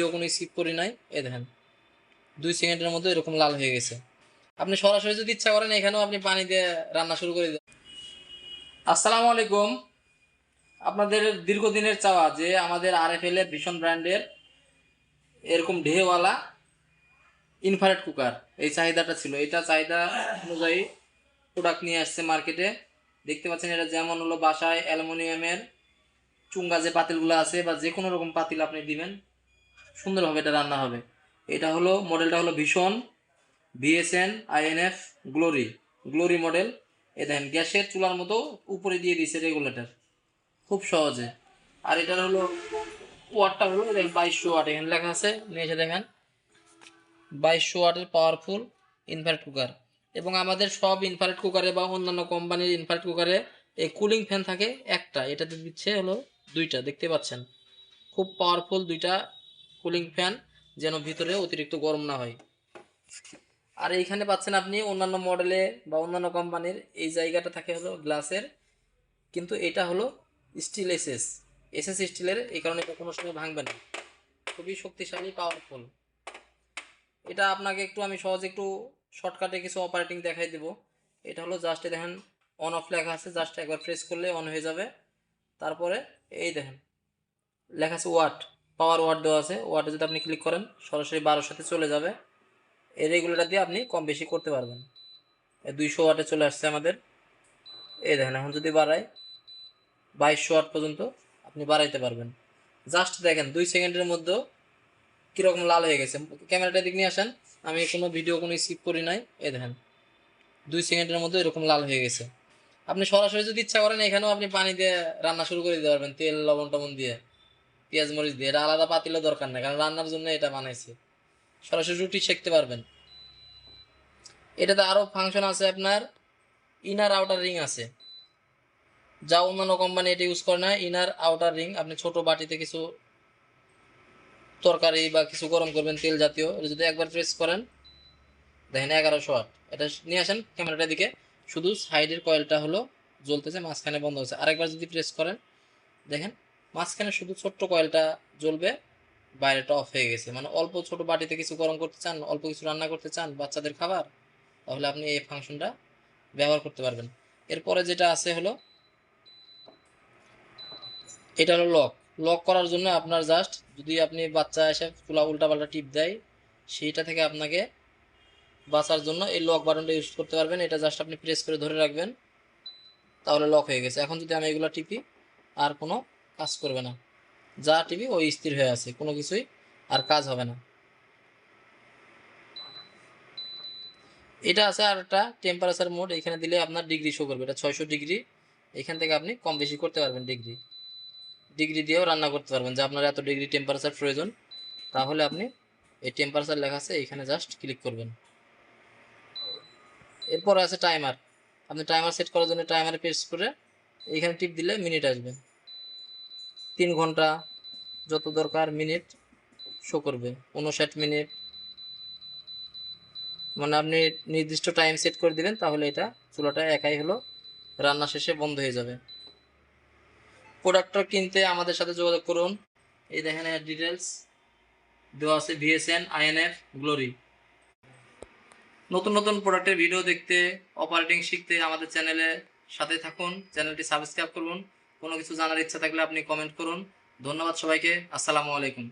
Video কোনো skip করি নাই। এ দেখেন, দুই সেকেন্ডের মধ্যে এরকম লাল হয়ে গেছে। আপনি সরাসরি যদি ইচ্ছা করেন, এখানেও আপনি পানি দিয়ে রান্না শুরু করে দেন। আসসালামু আলাইকুম। আপনাদের দীর্ঘদিনের চাওয়া যে আমাদের আর এফ এল এর ভীষণ ব্র্যান্ডের এরকম ঢেওয়ালা ইনফারেট কুকার, এই চাহিদাটা ছিল। এটা চাহিদা অনুযায়ী প্রোডাক্ট নিয়ে আসছে মার্কেটে। দেখতে পাচ্ছেন, এটা যেমন হলো বাসায় অ্যালুমিনিয়ামের চুঙ্গা যে পাতিলগুলো আছে বা যে কোনো রকম পাতিল আপনি দিবেন সুন্দরভাবে এটা রান্না হবে। এটা হলো মডেলটা হলো ভীষণ বিএসএন আইএনএফ গ্লোরি গ্লোরি মডেল এ দেখেন, গ্যাসের চুলার মতো উপরে দিয়ে দিয়েছে রেগুলেটর খুব সহজে। আর এটার হলো ওয়াটটা হলো দেখেন, বাইশশো ওয়াট এখানে লেখা আছে, নিয়ে এসে দেখেন। বাইশশো ওয়াটের পাওয়ারফুল ইনভার্ট কুকার এবং আমাদের সব ইনফারেট কুকারে বা অন্যান্য কোম্পানির ইনফারেট কুকারে এই কুলিং ফ্যান থাকে একটা। এটাতে দিচ্ছে হলো দুইটা, দেখতে পাচ্ছেন? খুব পাওয়ারফুল দুইটা কুলিং ফ্যান যেন ভিতরে অতিরিক্ত গরম না হয়। আর এইখানে পাচ্ছেন আপনি অন্যান্য মডেলে বা অন্যান্য কোম্পানির এই জায়গাটা থাকে হলো গ্লাসের কিন্তু এটা হলো স্টিল এসএস এসএস স্টিলের এই কারণে এটা কোনো সময় ভাঙবে না। খুবই শক্তিশালী পাওয়ারফুল এটা আপনাকে একটু আমি সহজে একটু শর্টকাটে কিছু অপারেটিং দেখাই দেব। এটা হলো জাস্ট দেখেন অন অফ লেখা আছে জাস্ট একবার প্রেস করলে অন হয়ে যাবে। তারপরে এই দেখেন, লেখা আছে ওয়াট পাওয়ার ওয়াট দেওয়া আছে, ওয়ার্ডে যদি আপনি ক্লিক করেন, সরাসরি বারোশোতে চলে যাবে। এই রেগুলেটার দিয়ে আপনি কম বেশি করতে পারবেন। এই দুইশো ওয়াটে চলে আসছে আমাদের। এই দেখেন, এখন যদি বাড়াই, বাইশশো ওয়াট পর্যন্ত আপনি বাড়াইতে পারবেন। জাস্ট দেখেন, দুই সেকেন্ডের মধ্যেও কীরকম লাল হয়ে গেছে। ক্যামেরাটা দিক নিয়ে আসেন, আমি কোনো ভিডিও কোনো স্কিপ করি নাই। এ দেখেন, দুই সেকেন্ডের মধ্যে এরকম লাল হয়ে গেছে। আপনি সরাসরি যদি ইচ্ছা করেন, এখানেও আপনি পানি দিয়ে রান্না শুরু করে দিতে পারবেন, তেল লবণ টবণ দিয়ে। পেঁয়াজ মরিচ দিয়ে, এটা আলাদা পাতিলের দরকার নেই, কারণ রান্নার জন্য এটা বানাইছি। সরাসরি রুটি সেঁকতে পারবেন। এটাতে আরও ফাংশন আছে আপনার ইনার আউটার রিং আছে। যা অন্যান্য কোম্পানি এটা ইউজ করে না ইনার আউটার রিং আপনি ছোট বাটিতে কিছু তরকারি বা কিছু গরম করবেন তেল জাতীয়, এটা যদি একবার প্রেস করেন, দেখেন এগারোশো আট। এটা নিয়ে আসেন ক্যামেরাটার দিকে শুধু সাইডের কয়েলটা হলো জ্বলতেছে, মাঝখানে বন্ধ হচ্ছে আরেকবার যদি প্রেস করেন, দেখেন মাঝখানে শুধু ছোট্ট কয়েলটা জ্বলবে, বাইরেটা অফ হয়ে গেছে। মানে অল্প ছোট বাটিতে কিছু গরম করতে চান, অল্প কিছু রান্না করতে চান বাচ্চাদের খাবার, তাহলে আপনি এই ফাংশনটা ব্যবহার করতে পারবেন। এরপরে যেটা আছে হলো, এটা হলো লক লক করার জন্য আপনার জাস্ট যদি আপনি বাচ্চা এসে চুলা উল্টাপাল্টা টিপ দেয়, সেইটা থেকে আপনাকে বাঁচার জন্য এই লক বাটনটা ইউজ করতে পারবেন। এটা জাস্ট আপনি প্রেস করে ধরে রাখবেন, তাহলে লক হয়ে গেছে। এখন যদি আমি এগুলো টিপি, আর কোনো কাজ করবে না। যা টিভি ওই স্থির হয়ে আছে, কোনো কিছুই আর কাজ হবে না। এটা আছে আর একটা টেম্পারেচার মোড এখানে দিলে আপনার ডিগ্রি শো করবে। এটা ছয়শো ডিগ্রি এখান থেকে আপনি কম বেশি করতে পারবেন ডিগ্রি ডিগ্রি দিয়েও রান্না করতে পারবেন, যে আপনার এত ডিগ্রি টেম্পারেচার প্রয়োজন, তাহলে আপনি এই টেম্পারেচার লেখা আছে, এখানে জাস্ট ক্লিক করবেন। এরপর আছে টাইমার আপনি টাইমার সেট করার জন্য টাইমারে প্রেস করে এইখানে টিপ দিলে মিনিট আসবে। তিন ঘণ্টা যত দরকার মিনিট শো করবে, উনষাট মিনিট। মানে আপনি নির্দিষ্ট টাইম সেট করে দিবেন, তাহলে এটা চুলাটা একাই হলো, রান্না শেষে বন্ধ হয়ে যাবে। প্রোডাক্টটা কিনতে আমাদের সাথে যোগাযোগ করুন। এই দেখেন ডিটেলস দেওয়া আছে ভিএসএন আইএনএফ গ্লোরি নতুন নতুন প্রোডাক্টের ভিডিও দেখতে অপারেটিং শিখতে আমাদের চ্যানেলে সাথে থাকুন চ্যানেলটি সাবস্ক্রাইব করুন। কোনো কিছু জানার ইচ্ছা থাকলে আপনি কমেন্ট করুন। ধন্যবাদ সবাইকে। আসসালামু আলাইকুম।